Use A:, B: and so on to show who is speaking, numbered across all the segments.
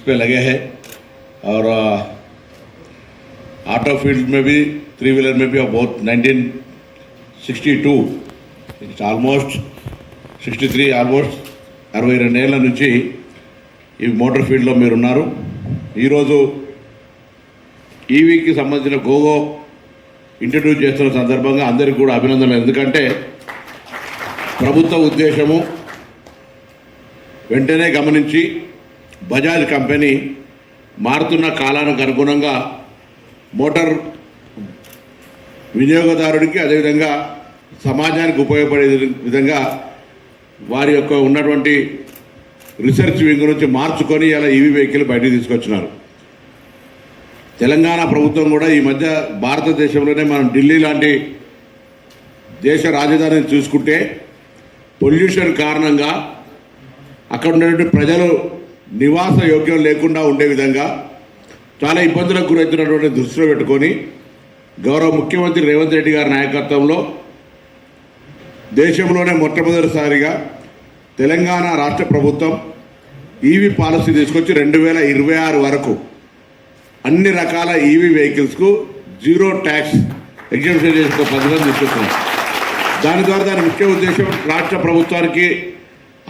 A: पे लगे हैं और ऑटो फील्ड में भी थ्री व्हीलर में भी अब बहुत 1962 it's almost sixty three almost అరవై రెండేళ్ల నుంచి ఈ మోటార్ ఫీల్డ్లో మీరు ఉన్నారు ఈరోజు ఈవీకి సంబంధించిన గోగో ఇంట్రడ్యూస్ చేస్తున్న సందర్భంగా అందరికీ కూడా అభినందనలు ఎందుకంటే ప్రభుత్వ ఉద్దేశము వెంటనే గమనించి బజాజ్ కంపెనీ మారుతున్న కాలానికి అనుగుణంగా మోటార్ వినియోగదారుడికి అదేవిధంగా సమాజానికి ఉపయోగపడే విధంగా వారి యొక్క ఉన్నటువంటి రీసెర్చ్ వింగ్ నుంచి మార్చుకొని ఇలా ఈవీ వెహికల్ బయటకు తీసుకొచ్చినారు. తెలంగాణ ప్రభుత్వం కూడా ఈ మధ్య భారతదేశంలోనే మనం ఢిల్లీ లాంటి దేశ రాజధానిని చూసుకుంటే పొల్యూషన్ కారణంగా అక్కడ ఉన్నటువంటి ప్రజలు నివాస యోగ్యం లేకుండా ఉండే విధంగా చాలా ఇబ్బందులకు గురవుతున్నటువంటి దృష్టిలో పెట్టుకొని గౌరవ ముఖ్యమంత్రి రేవంత్ రెడ్డి గారి నాయకత్వంలో దేశంలోనే మొట్టమొదటిసారిగా తెలంగాణ రాష్ట్ర ప్రభుత్వం ఈవీ పాలసీ తీసుకొచ్చి రెండు వేల ఇరవై ఆరు వరకు అన్ని రకాల ఈవీ వెహికల్స్కు జీరో ట్యాక్స్ ఎగ్జిబిషన్ చేసిన పథకం తీసుకొస్తున్నాం దాని ద్వారా దాని ముఖ్య ఉద్దేశం రాష్ట్ర ప్రభుత్వానికి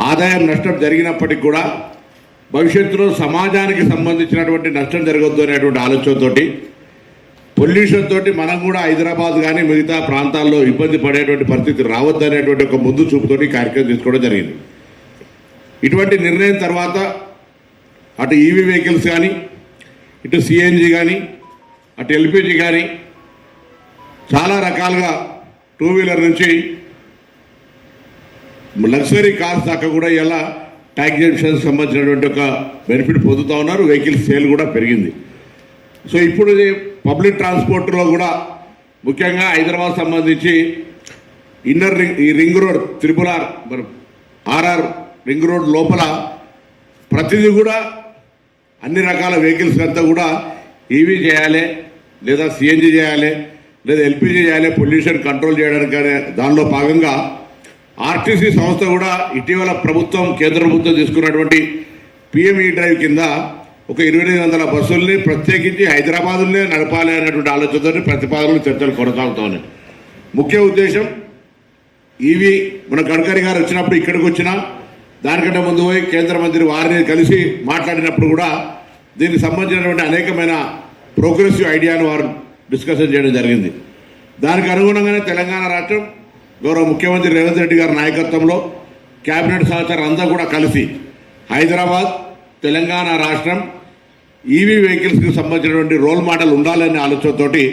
A: ఆదాయం నష్టం జరిగినప్పటికీ కూడా భవిష్యత్తులో సమాజానికి సంబంధించినటువంటి నష్టం జరగద్దు అనేటువంటి ఆలోచనతోటి పొల్యూషన్ తోటి మనం కూడా హైదరాబాద్ కానీ మిగతా ప్రాంతాల్లో ఇబ్బంది పడేటువంటి పరిస్థితి రావద్దు అనేటువంటి ఒక ముందు చూపుతోటి కార్యక్రమం తీసుకోవడం జరిగింది. ఇటువంటి నిర్ణయం తర్వాత అటు ఈవీ వెహికల్స్ కానీ ఇటు సిఎన్జి కానీ అటు ఎల్పిజి కానీ చాలా రకాలుగా టూ వీలర్ నుంచి లగ్జరీ కార్స్ దాకా కూడా ఇలా ట్యాక్స్ సంబంధించినటువంటి ఒక బెనిఫిట్ పొందుతూ ఉన్నారు. వెహికల్ సేల్ కూడా పెరిగింది. సో ఇప్పుడు ఇది పబ్లిక్ ట్రాన్స్పోర్ట్లో కూడా ముఖ్యంగా హైదరాబాద్ సంబంధించి ఇన్నర్ రింగ్ ఈ రింగ్ రోడ్ త్రిపుల్ ఆర్ మరి ఆర్ఆర్ రింగ్ రోడ్ లోపల ప్రతిదీ కూడా అన్ని రకాల వెహికల్స్ అంతా కూడా ఈవీ చేయాలి లేదా సిఎన్జి చేయాలి లేదా ఎల్పిజి చేయాలి పొల్యూషన్ కంట్రోల్ చేయడానికి దానిలో భాగంగా ఆర్టీసీ సంస్థ కూడా ఇటీవల ప్రభుత్వం కేంద్ర ప్రభుత్వం తీసుకున్నటువంటి పిఎంఈ డ్రైవ్ కింద ఒక ఇరవై ఎనిమిది వందల బస్సుల్ని ప్రత్యేకించి హైదరాబాద్లోనే నడపాలి అనేటువంటి ఆలోచనతో ప్రతిపాదనలు చర్చలు కొనసాగుతా ఉన్నాయి ముఖ్య ఉద్దేశం ఇవి మన గడ్కరీ గారు వచ్చినప్పుడు ఇక్కడికి వచ్చినా దానికంటే ముందు పోయి కేంద్ర మంత్రి వారిని కలిసి మాట్లాడినప్పుడు కూడా దీనికి సంబంధించినటువంటి అనేకమైన ప్రోగ్రెసివ్ ఐడియాను వారు డిస్కషన్ చేయడం జరిగింది. దానికి అనుగుణంగానే తెలంగాణ రాష్ట్రం గౌరవ ముఖ్యమంత్రి రేవంత్ రెడ్డి గారి నాయకత్వంలో కేబినెట్ సహచరులు అందరూ కూడా కలిసి హైదరాబాద్ తెలంగాణ రాష్ట్రం ఈవీ వెహికల్స్కి సంబంధించినటువంటి రోల్ మోడల్ ఉండాలనే ఆలోచనతోటి